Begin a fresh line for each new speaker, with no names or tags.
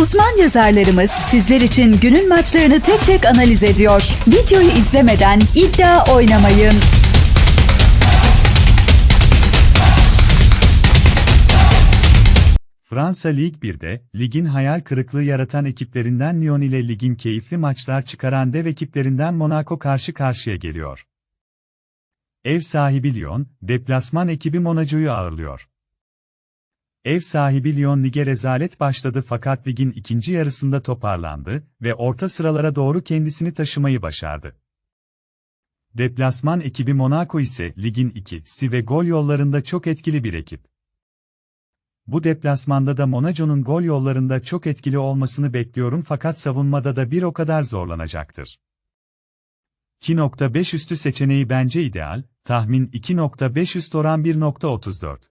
Uzman yazarlarımız sizler için günün maçlarını tek tek analiz ediyor. Videoyu izlemeden iddia oynamayın.
Fransa Lig 1'de, ligin hayal kırıklığı yaratan ekiplerinden Lyon ile ligin keyifli maçlar çıkaran dev ekiplerinden Monaco karşı karşıya geliyor. Ev sahibi Lyon, deplasman ekibi Monaco'yu ağırlıyor. Ev sahibi Lyon lige rezalet başladı fakat ligin ikinci yarısında toparlandı ve orta sıralara doğru kendisini taşımayı başardı. Deplasman ekibi Monaco ise ligin ikisi ve gol yollarında çok etkili bir ekip. Bu deplasmanda da Monaco'nun gol yollarında çok etkili olmasını bekliyorum fakat savunmada da bir o kadar zorlanacaktır. 2.5 üstü seçeneği bence ideal, tahmin 2.5 üst oran 1.34.